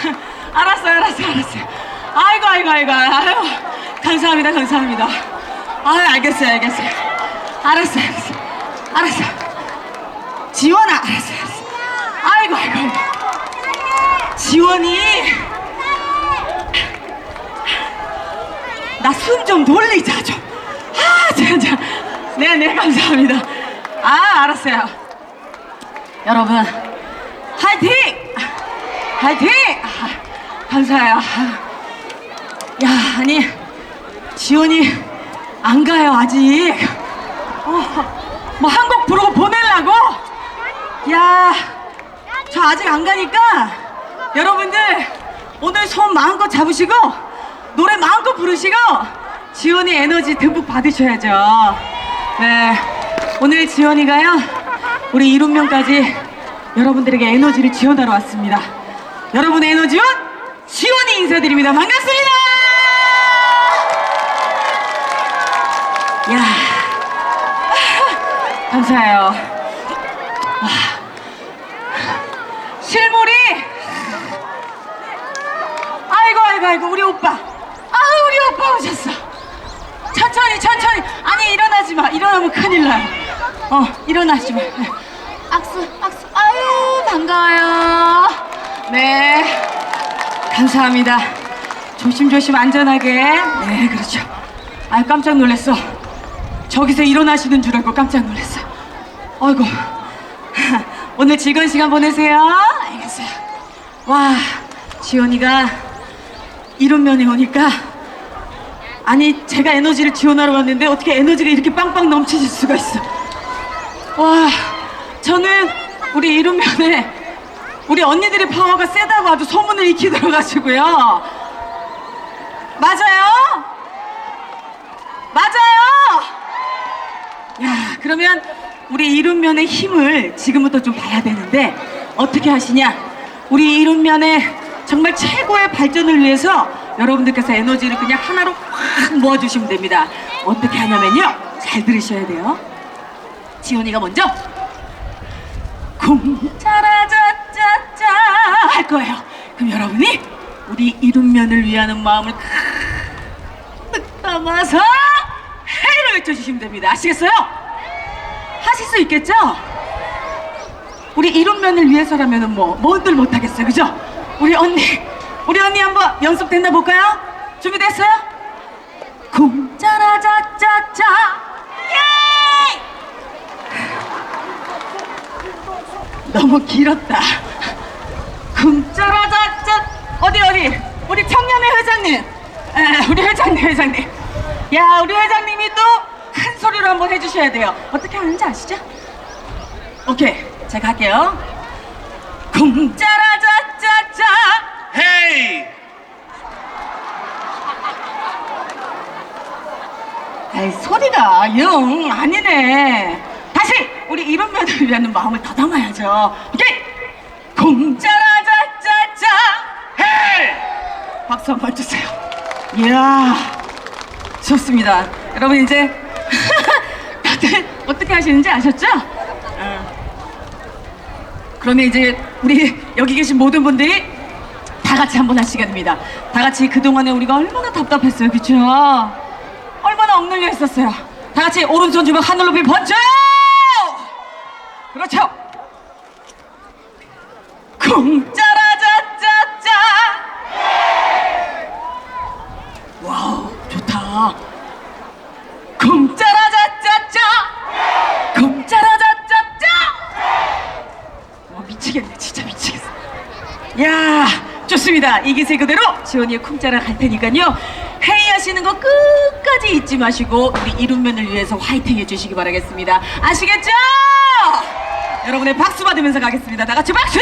알았어요, 알았어요, 알았어요. 아이고, 아이고, 아이고, 아유, 감사합니다, 감사합니다. 아유, 알겠어요, 알겠어요. 알았어요, 알았어요. 알았어요. 지원아, 알았어요, 알았어요. 아이고, 아이고. 지원이, 나 숨 좀 돌리자, 좀. 아, 자, 자. 네, 네, 감사합니다. 아, 알았어요. 여러분, 화이팅! 화이팅! 아, 감사해요. 아, 야, 아니, 지원이 안 가요, 아직. 어, 뭐 한 곡 부르고 보내려고? 야, 저 아직 안 가니까 여러분들 오늘 손 마음껏 잡으시고 노래 마음껏 부르시고 지원이 에너지 듬뿍 받으셔야죠. 네, 오늘 지원이가요 우리 이룬명까지 여러분들에게 에너지를 지원하러 왔습니다. 여러분의 에너지원 지원이 인사드립니다. 반갑습니다. 야, 감사해요. 와, 실물이. 아이고 아이고 아이고 우리 오빠. 아 우리 오빠 오셨어. 천천히 천천히. 아니 일어나지 마. 일어나면 큰일 나요 어 일어나지 마. 네. 악수 악수. 아유 반가워요 네. 감사합니다. 조심조심 안전하게. 네 그렇죠. 아유 깜짝 놀랐어. 저기서 일어나시는 줄 알고 깜짝 놀랐어. 아이고 오늘 즐거운 시간 보내세요. 알겠어요. 와 지원이가 이런 면에 오니까 아니 제가 에너지를 지원하러 왔는데 어떻게 에너지가 이렇게 빵빵 넘치실 수가 있어. 와 저는 우리 이룬면에 우리 언니들의 파워가 세다고 아주 소문을 익히 들어가지고요. 맞아요? 맞아요? 야 그러면 우리 이룬면의 힘을 지금부터 좀 봐야 되는데 어떻게 하시냐? 우리 이룬면의 정말 최고의 발전을 위해서 여러분들께서 에너지를 그냥 하나로 확 모아주시면 됩니다. 어떻게 하냐면요. 잘 들으셔야 돼요. 지원이가 먼저. 쿵짜라짜짜짜 할 거예요 그럼 여러분이 우리 이룬면을 위하는 마음을 가득 담아서 해를 외쳐주시면 됩니다 아시겠어요? 하실 수 있겠죠? 우리 이룬면을 위해서라면 뭐 뭔들 못하겠어요 그죠? 우리 언니 우리 언니 한번 연습됐나 볼까요? 준비됐어요? 쿵짜라짜짜짜 예! 너무 길었다 어디 어디? 우리 청년회 회장님. 에, 우리 회장님 회장님. 야 우리 회장님이 또 큰 소리로 한번 해주셔야 돼요. 어떻게 하는지 아시죠? 오케이 제가 할게요. 쿵짜라짜짜짜. 헤이! 아이 소리가 영 아니네. 다시! 우리 이런 면을 위한 마음을 더 담아야죠. 오케이! 쿵짜라짜짜짜 박수 한 번 주세요 이야 좋습니다 여러분 이제 다들 어떻게 하시는지 아셨죠? 어. 그러면 이제 우리 여기 계신 모든 분들이 다 같이 한번 할 시간입니다 다 같이 그동안에 우리가 얼마나 답답했어요 그쵸? 얼마나 억눌려 있었어요 다 같이 오른손 주먹 하늘 높이 번져 그렇죠 쿵짜라짜짜짜 좋습니다. 이 기세 그대로 지원이의 쿵짜라 갈 테니까요. 회의하시는 거 끝까지 잊지 마시고 우리 이룬면을 위해서 화이팅 해주시기 바라겠습니다. 아시겠죠? 여러분의 박수 받으면서 가겠습니다. 다 같이 박수